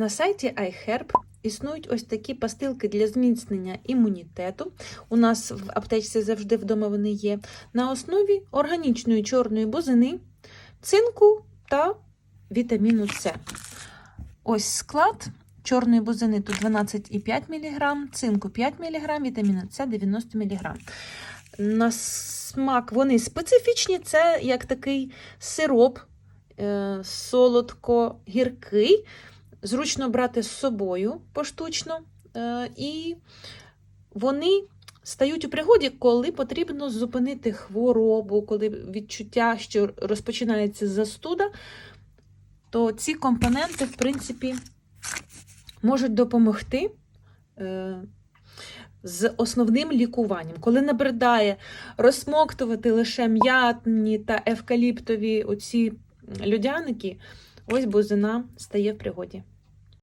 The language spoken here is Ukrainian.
На сайті iHerb існують ось такі пастилки для зміцнення імунітету. У нас в аптечці завжди вдома вони є. На основі органічної чорної бузини, цинку та вітаміну С. Ось склад. Чорної бузини тут 12,5 мг, цинку 5 мг, вітаміну С 90 мг. На смак вони специфічні, це як такий сироп е, солодко-гіркий. Зручно брати з собою поштучно. Е, і вони стають у пригоді, коли потрібно зупинити хворобу, коли відчуття, що розпочинається застуда, то ці компоненти, в принципі, можуть допомогти. е, З основним лікуванням, коли набридає розсмоктувати лише м'ятні та евкаліптові оці людяники, ось бузина стає в пригоді.